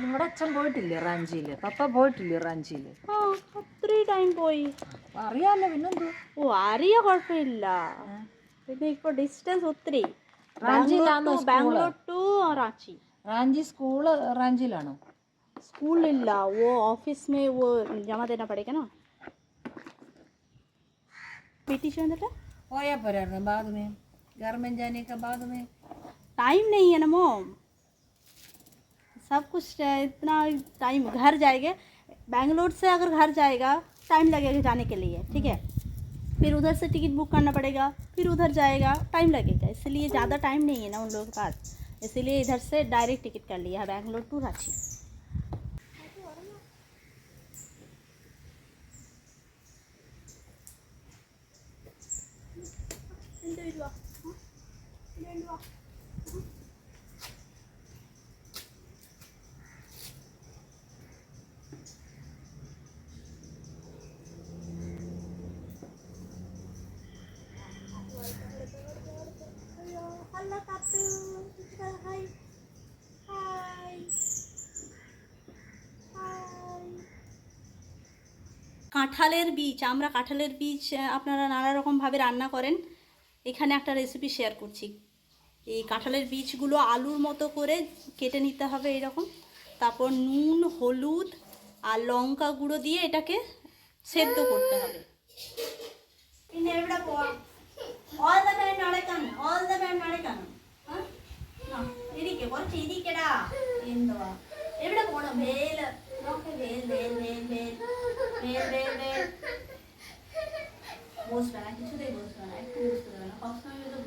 നിങ്ങളുടെ അച്ഛൻ പോയിട്ടില്ലേ റാഞ്ചിയിൽ? പപ്പ പോയിട്ടില്ലേ റാഞ്ചിയിൽ? ഓ ടൈം പോയി. അറിയാമല്ലോ പിന്നെന്തോ? ഓ അറിയ കുഴപ്പമില്ല. പിന്നെ ഇപ്പൊ ഡിസ്റ്റൻസ് ഒത്തിരി. ബാംഗ്ലൂർ ടു റാച്ചി റാഞ്ചി. സ്കൂൾ റാഞ്ചിയിലാണോ? സ്കൂളില്ല. ഓ ഓഫീസ് മേ ഓ ജമ തന്നെ പഠിക്കണോ? പീട്ടിച്ച് വന്നിട്ട്? പോയാൽ പോരായിരുന്നു. ബാദ് മേ ജാനിയൊക്കെ ബാദ് ടൈം നെയ്യണമോ सब कुछ इतना टाइम घर जाएँगे। बेंगलोर से अगर घर जाएगा टाइम लगेगा जाने के लिए, ठीक है? फिर उधर से टिकट बुक करना पड़ेगा, फिर उधर जाएगा टाइम लगेगा। इसलिए ज़्यादा टाइम नहीं है ना उन लोगों के पास। इसीलिए इधर से डायरेक्ट टिकट कर लिया है बैंगलोर टू रांची। Halo কাঁঠালের বীজ আমরা কাঁঠালের বীজ আহ, আপনারা নানা রকমভাবে রান্না করেন এখানে একটা রেসিপি শেয়ার করছি এই কাঁঠালের বীজগুলো আলুর মতো করে কেটে নিতে হবে এরকম তারপর নুন হলুদ আর লঙ্কা গুঁড়ো দিয়ে এটাকে সেদ্ধ করতে হবে പിന്നെ എവിടെ പോവാം ഓൾ ദ ടൈം നടക്കണം ഓൾ ദ ടൈം നടക്കണം ഇരിക്കെ കുറച്ച് ഇരിക്കടാ എന്തുവാ എവിടെ പോണം വേല് നോക്ക് വേൽ വേൽ വേൽ വേൽ বের বের বের বসবে না কিছুতেই বসবে না একটু বসতে দেবে না সবসময় তো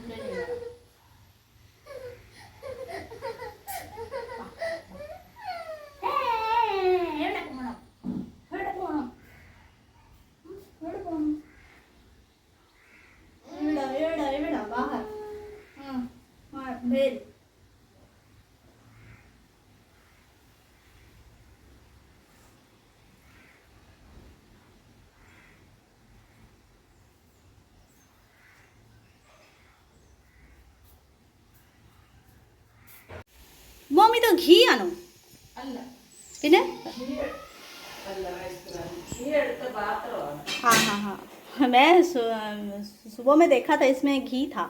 मम्मी तो घी आनो പിന്നെ? हाँ हाँ हाँ मैं सुबह में देखा था इसमें घी था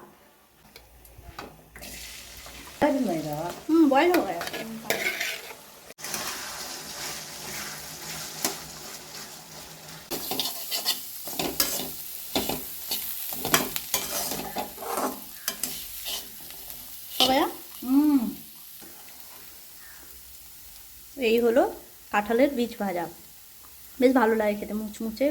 बॉयल हो गया এই হলো কাঁঠালের বীজ ভাজা। বেশ ভালো লাগে খেতে, মুচমুচে।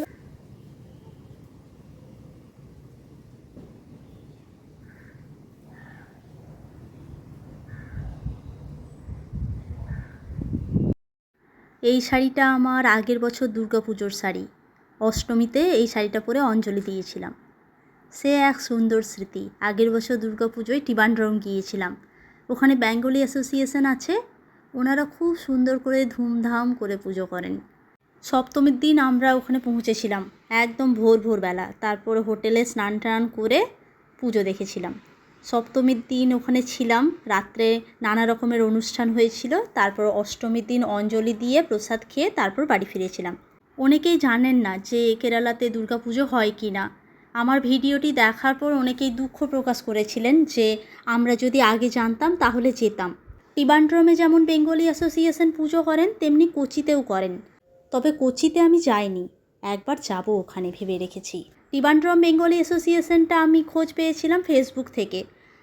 এই শাড়িটা আমার আগের বছর দুর্গাপুজোর শাড়ি। অষ্টমীতে এই শাড়িটা পরে অঞ্জলি দিয়েছিলাম। সে এক সুন্দর স্মৃতি। আগের বছর দুর্গাপুজোয় টিবান্ড্রম গিয়েছিলাম। ওখানে বেঙ্গলি অ্যাসোসিয়েশন আছে ওনারা খুব সুন্দর করে ধুমধাম করে পুজো করেন। সপ্তমীর দিন আমরা ওখানে পৌঁছেছিলাম, একদম ভোর ভোরবেলা তারপরে হোটেলে স্নান টান করে পুজো দেখেছিলাম। সপ্তমীর দিন ওখানে ছিলাম, রাত্রে নানা রকমের অনুষ্ঠান হয়েছিল। তারপর অষ্টমীর দিন অঞ্জলি দিয়ে প্রসাদ খেয়ে তারপর বাড়ি ফিরেছিলাম। অনেকেই জানেন না যে কেরালাতে দুর্গাপুজো হয় কি না। আমার ভিডিওটি দেখার পর অনেকেই দুঃখ প্রকাশ করেছিলেন যে আমরা যদি আগে জানতাম তাহলে যেতাম। টিবান্ড্রমে যেমন বেঙ্গলি অ্যাসোসিয়েশন পুজো করেন, তেমনি কোচিতেও করেন। তবে কোচিতে আমি যাইনি, একবার যাব ওখানে ভেবে রেখেছি। টিবান্ড্রম বেঙ্গলি অ্যাসোসিয়েশনটা আমি খোঁজ পেয়েছিলাম ফেসবুক থেকে।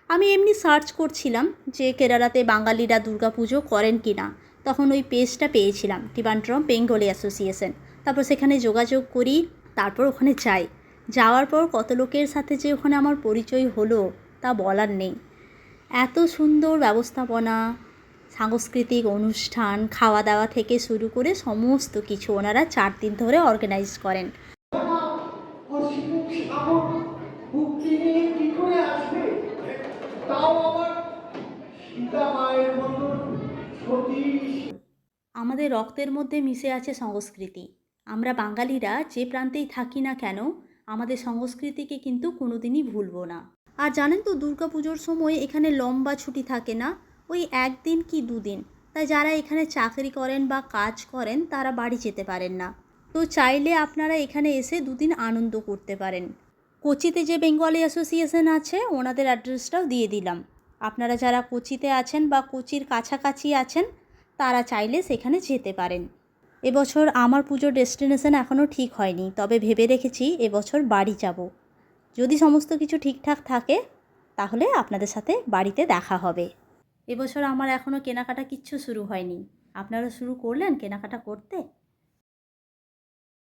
আমি এমনি সার্চ করছিলাম যে কেরালাতে বাঙালিরা দুর্গা পুজো করেন কি না তখন ওই পেজটা পেয়েছিলাম টিবান্ড্রম বেঙ্গলি অ্যাসোসিয়েশন। তারপর সেখানে যোগাযোগ করি, তারপর ওখানে যাই। যাওয়ার পর কত লোকের সাথে যে ওখানে আমার পরিচয় হলো, তা বলার নেই। এত সুন্দর ব্যবস্থাপনা, সাংস্কৃতিক অনুষ্ঠান খাওয়া দাওয়া থেকে শুরু করে সমস্ত কিছু ওনারা চার দিন ধরে অর্গানাইজ করেন। আমাদের রক্তের মধ্যে মিশে আছে সংস্কৃতি। আমরা বাঙালিরা যে প্রান্তেই থাকি না কেন, আমাদের সংস্কৃতিকে কিন্তু কোনোদিনই ভুলবো না। আর জানেন তো দুর্গাপুজোর সময় এখানে লম্বা ছুটি থাকে না? ওই একদিন কি দুদিন? তাই যারা এখানে চাকরি করেন বা কাজ করেন, তারা বাড়ি যেতে পারেন না। তো চাইলে আপনারা এখানে এসে দুদিন আনন্দ করতে পারেন। কোচিতে যে বেঙ্গলি অ্যাসোসিয়েশন আছে, ওনাদের অ্যাড্রেসটাও দিয়ে দিলাম। আপনারা যারা কোচিতে আছেন বা কোচির কাছাকাছি আছেন, তারা চাইলে সেখানে যেতে পারেন। এবছর আমার পুজোর ডেস্টিনেশন এখনও ঠিক হয়নি, তবে ভেবে রেখেছি এবছর বাড়ি যাব। যদি সমস্ত কিছু ঠিকঠাক থাকে, তাহলে আপনাদের সাথে বাড়িতে দেখা হবে। এবছর আমার এখনও কেনাকাটা কিচ্ছু শুরু হয়নি। আপনারা শুরু করলেন কেনাকাটা করতে?